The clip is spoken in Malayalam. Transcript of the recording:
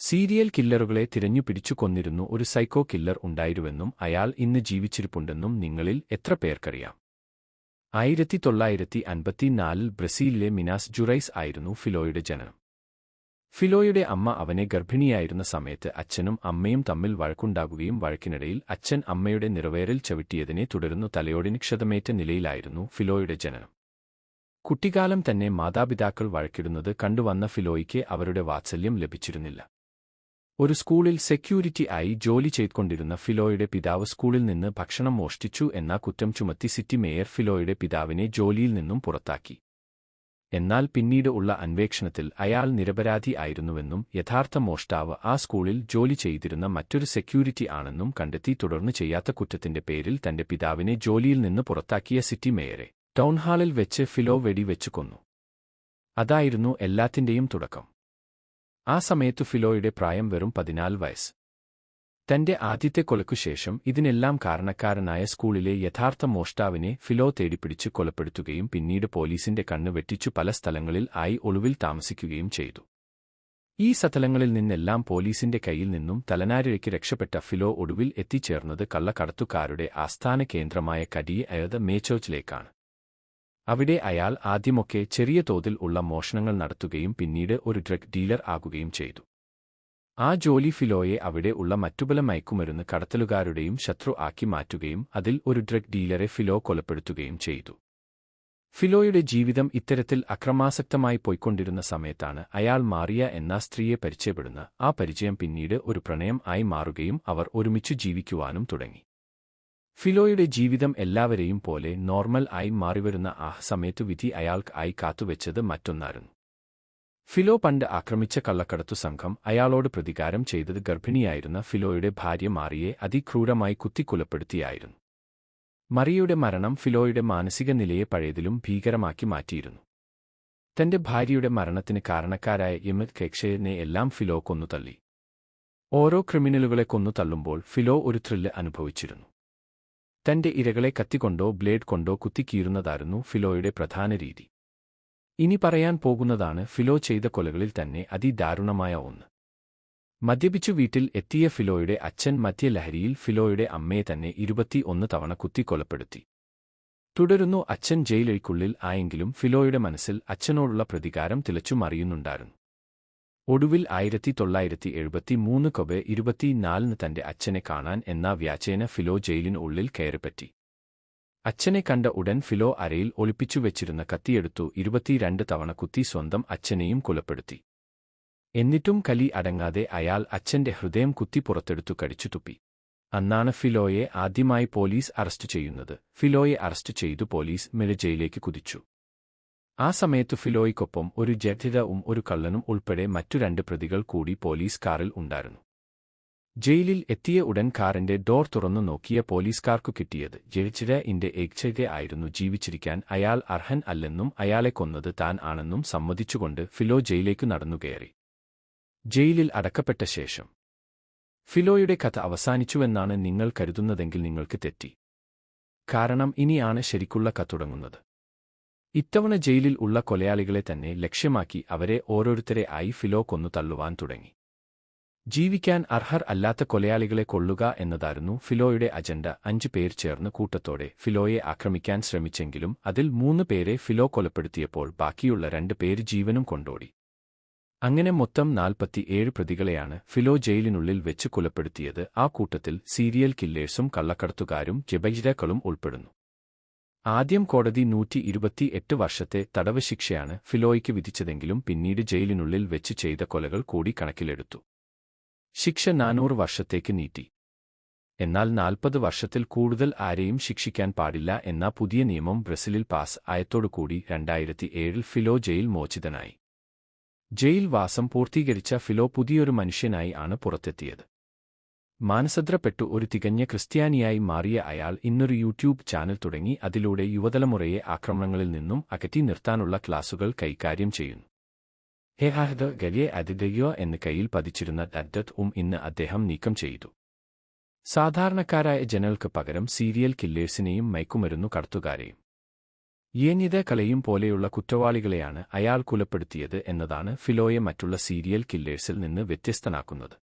സീരിയൽ കില്ലറുകളെ തിരഞ്ഞുപിടിച്ചു കൊന്നിരുന്നു ഒരു സൈക്കോ കില്ലർ ഉണ്ടായിരുവെന്നും അയാൾ ഇന്ന് ജീവിച്ചിരിപ്പുണ്ടെന്നും നിങ്ങളിൽ എത്ര പേർക്കറിയാം? ആയിരത്തി തൊള്ളായിരത്തി അൻപത്തിനാലിൽ ബ്രസീലിലെ മിനാസ് ജുറൈസ് ആയിരുന്നു ഫിലോയുടെ ജനനം. ഫിലോയുടെ അമ്മ അവനെ ഗർഭിണിയായിരുന്ന സമയത്ത് അച്ഛനും അമ്മയും തമ്മിൽ വഴക്കുണ്ടാകുകയും വഴക്കിനിടയിൽ അച്ഛൻ അമ്മയുടെ നിറവേറൽ ചവിട്ടിയതിനെ തുടർന്നു തലയോടിന് ക്ഷതമേറ്റ നിലയിലായിരുന്നു ഫിലോയുടെ ജനനം. കുട്ടിക്കാലം തന്നെ മാതാപിതാക്കൾ വഴക്കിടുന്നത് കണ്ടുവന്ന ഫിലോയ്ക്ക് അവരുടെ വാത്സല്യം ലഭിച്ചിരുന്നില്ല. ഒരു സ്കൂളിൽ സെക്യൂരിറ്റി ആയി ജോലി ചെയ്തുകൊണ്ടിരുന്ന ഫിലോയുടെ പിതാവ് സ്കൂളിൽ നിന്ന് ഭക്ഷണം മോഷ്ടിച്ചു എന്ന കുറ്റം ചുമത്തി സിറ്റി മേയർ ഫിലോയുടെ പിതാവിനെ ജോലിയിൽ നിന്നും പുറത്താക്കി. എന്നാൽ പിന്നീട് ഉള്ള അന്വേഷണത്തിൽ അയാൾ നിരപരാധി ആയിരുന്നുവെന്നും യഥാർത്ഥ മോഷ്ടാവ് ആ സ്കൂളിൽ ജോലി ചെയ്തിരുന്ന മറ്റൊരു സെക്യൂരിറ്റി ആണെന്നും കണ്ടെത്തി തുടർന്ന് ചെയ്യാത്ത കുറ്റത്തിന്റെ പേരിൽ തന്റെ പിതാവിനെ ജോലിയിൽ നിന്ന് പുറത്താക്കിയ സിറ്റി മേയറെ ടൗൺഹാളിൽ വെച്ച് ഫിലോ വെടിവെച്ചു കൊന്നു. അതായിരുന്നു എല്ലാത്തിന്റെയും തുടക്കം. ആ സമയത്തു ഫിലോയുടെ പ്രായം വെറും പതിനാല് വയസ്സ്. തന്റെ ആദ്യത്തെ കൊലക്കുശേഷം ഇതിനെല്ലാം കാരണക്കാരനായ സ്കൂളിലെ യഥാർത്ഥ മോഷ്ടാവിനെ ഫിലോ തേടിപ്പിടിച്ച് കൊലപ്പെടുത്തുകയും പിന്നീട് പോലീസിന്റെ കണ്ണ് വെട്ടിച്ചു പല സ്ഥലങ്ങളിൽ ആയി ഒളിവിൽ താമസിക്കുകയും ചെയ്തു. ഈ സ്ഥലങ്ങളിൽ നിന്നെല്ലാം പോലീസിന്റെ കയ്യിൽ നിന്നും തലനാരിഴയ്ക്ക് രക്ഷപ്പെട്ട ഫിലോ ഒടുവിൽ എത്തിച്ചേർന്നത് കള്ളക്കടത്തുകാരുടെ ആസ്ഥാന കേന്ദ്രമായ കടിയെ അയത് മേച്ചോച്ചിലേക്കാണ്. അവിടെ അയാൾ ആദ്യമൊക്കെ ചെറിയ തോതിൽ ഉള്ള മോഷണങ്ങൾ നടത്തുകയും പിന്നീട് ഒരു ഡ്രഗ് ഡീലർ ആകുകയും ചെയ്തു. ആ ജോലി ഫിലോയെ അവിടെ ഉള്ള മറ്റുപല മയക്കുമരുന്ന് കടത്തലുകാരുടെയും ശത്രു ആക്കി മാറ്റുകയും അതിൽ ഒരു ഡ്രഗ് ഡീലറെ ഫിലോ കൊലപ്പെടുത്തുകയും ചെയ്തു. ഫിലോയുടെ ജീവിതം ഇത്തരത്തിൽ അക്രമാസക്തമായി പോയിക്കൊണ്ടിരുന്ന സമയത്താണ് അയാൾ മാറിയ എന്ന സ്ത്രീയെ പരിചയപ്പെടുന്ന ആ പരിചയം പിന്നീട് ഒരു പ്രണയം ആയി മാറുകയും അവർ ഒരുമിച്ചു ജീവിക്കുവാനും തുടങ്ങി. ഫിലോയുടെ ജീവിതം എല്ലാവരെയും പോലെ നോർമൽ ആയി മാറിവരുന്ന ആ സമയത്തു വിധി അയാൾക്ക് ആയി കാത്തുവെച്ചത് മറ്റൊന്നായിരുന്നു. ഫിലോ പണ്ട് ആക്രമിച്ച കള്ളക്കടത്തു സംഘം അയാളോട് പ്രതികാരം ചെയ്തത് ഗർഭിണിയായിരുന്ന ഫിലോയുടെ ഭാര്യ മാറിയെ അതിക്രൂരമായി കുത്തിക്കൊലപ്പെടുത്തിയായിരുന്നു. മറിയയുടെ മരണം ഫിലോയുടെ മാനസിക നിലയെ പഴയതിലും ഭീകരമാക്കി മാറ്റിയിരുന്നു. തന്റെ ഭാര്യയുടെ മരണത്തിന് കാരണക്കാരായ യമത് കെക്ഷയനെ എല്ലാം ഫിലോ കൊന്നുതള്ളി. ഓരോ ക്രിമിനലുകളെ കൊന്നു തള്ളുമ്പോൾ ഫിലോ ഒരു ത്രില്ല് അനുഭവിച്ചിരുന്നു. തന്റെ ഇരകളെ കത്തിക്കൊണ്ടോ ബ്ലേഡ് കൊണ്ടോ കുത്തിക്കീറുന്നതായിരുന്നു ഫിലോയുടെ പ്രധാന രീതി. ഇനി പറയാൻ പോകുന്നതാണ് ഫിലോ ചെയ്ത കൊലകളിൽ തന്നെ അതിദാരുണമായ ഒന്ന്. മദ്യപിച്ചു വീട്ടിൽ എത്തിയ ഫിലോയുടെ അച്ഛൻ മദ്യലഹരിയിൽ ഫിലോയുടെ അമ്മയെ തന്നെ ഇരുപത്തിയൊന്ന് തവണ കുത്തിക്കൊലപ്പെടുത്തി. തുടരുന്നു അച്ഛൻ ജയിലഴിക്കുള്ളിൽ ആയെങ്കിലും ഫിലോയുടെ മനസ്സിൽ അച്ഛനോടുള്ള പ്രതികാരം തിളച്ചുമറിയുന്നുണ്ടായിരുന്നു. ഒടുവിൽ ആയിരത്തി തൊള്ളായിരത്തി എഴുപത്തി മൂന്ന് കൊബെ ഇരുപത്തിനാലിന് തന്റെ അച്ഛനെ കാണാൻ എന്ന വ്യാചേന ഫിലോ ജയിലിനുള്ളിൽ കയറിപ്പറ്റി അച്ഛനെ കണ്ട ഉടൻ ഫിലോ അരയിൽ ഒളിപ്പിച്ചുവെച്ചിരുന്ന കത്തിയെടുത്തു ഇരുപത്തിരണ്ട് തവണ കുത്തി സ്വന്തം അച്ഛനെയും കൊലപ്പെടുത്തി. എന്നിട്ടും കലി അടങ്ങാതെ അയാൾ അച്ഛന്റെ ഹൃദയം കുത്തി പുറത്തെടുത്തു കടിച്ചു തുപ്പി. അന്നാണ് ഫിലോയെ ആദ്യമായി പോലീസ് അറസ്റ്റ് ചെയ്യുന്നത്. ഫിലോയെ അറസ്റ്റ് ചെയ്തു പോലീസ് മെലജയിലേക്ക് കുതിച്ചു. ആ സമയത്തു ഫിലോയ്ക്കൊപ്പം ഒരു ജഡ്ജിതവും ഒരു കള്ളനും ഉൾപ്പെടെ മറ്റു രണ്ട് പ്രതികൾ കൂടി പോലീസ് കാറിൽ ഉണ്ടായിരുന്നു. ജയിലിൽ എത്തിയ ഉടൻ കാറിന്റെ ഡോർ തുറന്നു നോക്കിയ പോലീസുകാർക്കു കിട്ടിയത് ജയിച്ചിര ഇന്റെ ഏക്ഷക ആയിരുന്നു ജീവിച്ചിരിക്കാൻ അയാൾ അർഹൻ അല്ലെന്നും അയാളെ കൊന്നത് താൻ ആണെന്നും സമ്മതിച്ചുകൊണ്ട് ഫിലോ ജയിലേക്കു നടന്നുകയറി ജയിലിൽ അടക്കപ്പെട്ട ശേഷം. ഫിലോയുടെ കഥ അവസാനിച്ചുവെന്നാണ് നിങ്ങൾ കരുതുന്നതെങ്കിൽ നിങ്ങൾക്ക് തെറ്റി. കാരണം ഇനിയാണ് ശരിക്കുള്ള കഥ തുടങ്ങുന്നത്. ഇത്തവണ ജയിലിൽ ഉള്ള കൊലയാളികളെ തന്നെ ലക്ഷ്യമാക്കി അവരെ ഓരോരുത്തരെ ആയി ഫിലോ കൊന്നു തള്ളുവാൻ തുടങ്ങി. ജീവിക്കാൻ അർഹർ അല്ലാത്ത കൊലയാളികളെ കൊള്ളുക എന്നതായിരുന്നു ഫിലോയുടെ അജണ്ട. അഞ്ചു പേർ ചേർന്ന് കൂട്ടത്തോടെ ഫിലോയെ ആക്രമിക്കാൻ ശ്രമിച്ചെങ്കിലും അതിൽ മൂന്ന് പേരെ ഫിലോ കൊലപ്പെടുത്തിയപ്പോൾ ബാക്കിയുള്ള രണ്ട് പേര് ജീവനും കൊണ്ടോടി. അങ്ങനെ മൊത്തം നാൽപ്പത്തിയേഴ് പ്രതികളെയാണ് ഫിലോ ജയിലിനുള്ളിൽ വെച്ച് കൊലപ്പെടുത്തിയത്. ആ കൂട്ടത്തിൽ സീരിയൽ കില്ലേഴ്സും കള്ളക്കടത്തുകാരും ജബൈജരക്കളും ഉൾപ്പെടുന്നു. ആദ്യം കോടതി നൂറ്റി ഇരുപത്തിയെട്ട് വർഷത്തെ തടവ് ശിക്ഷയാണ് ഫിലോയ്ക്ക് വിധിച്ചതെങ്കിലും പിന്നീട് ജയിലിനുള്ളിൽ വെച്ച് ചെയ്ത കൊലകൾ കൂടി കണക്കിലെടുത്തു. ശിക്ഷ നാനൂറ് വർഷത്തേക്ക് നീട്ടി. എന്നാൽ നാൽപ്പത് വർഷത്തിൽ കൂടുതൽ ആരെയും ശിക്ഷിക്കാൻ പാടില്ല എന്ന പുതിയ നിയമം ബ്രസീലിൽ പാസ് ആയത്തോടുകൂടി രണ്ടായിരത്തി ഏഴിൽ ഫിലോ ജയിൽ മോചിതനായി. ജയിൽ വാസം പൂർത്തീകരിച്ച ഫിലോ പുതിയൊരു മനുഷ്യനായി ആണ് പുറത്തെത്തിയത്. മാനസദ്രപ്പെട്ടു ഒരു തികഞ്ഞ ക്രിസ്ത്യാനിയായി മാറിയ അയാൾ ഇന്നൊരു യൂട്യൂബ് ചാനൽ തുടങ്ങി അതിലൂടെ യുവതലമുറയെ ആക്രമണങ്ങളിൽ നിന്നും അകറ്റി നിർത്താനുള്ള ക്ലാസുകൾ കൈകാര്യം ചെയ്യുന്നു. ഹെഹാഹദ് ഗലിയെ അതിഥയോ എന്ന് കയ്യിൽ പതിച്ചിരുന്ന അദ്ദത്ത് ഉം ഇന്ന് അദ്ദേഹം നീക്കം ചെയ്തു. സാധാരണക്കാരായ ജനങ്ങൾക്ക് പകരം സീരിയൽ കില്ലേഴ്സിനെയും മയക്കുമരുന്നു കടത്തുകാരെയും. യേനിത കലയും പോലെയുള്ള കുറ്റവാളികളെയാണ് അയാൾ കൊലപ്പെടുത്തിയത് എന്നതാണ് ഫിലോയെ മറ്റുള്ള സീരിയൽ കില്ലേഴ്സിൽ നിന്ന് വ്യത്യസ്തനാക്കുന്നത്.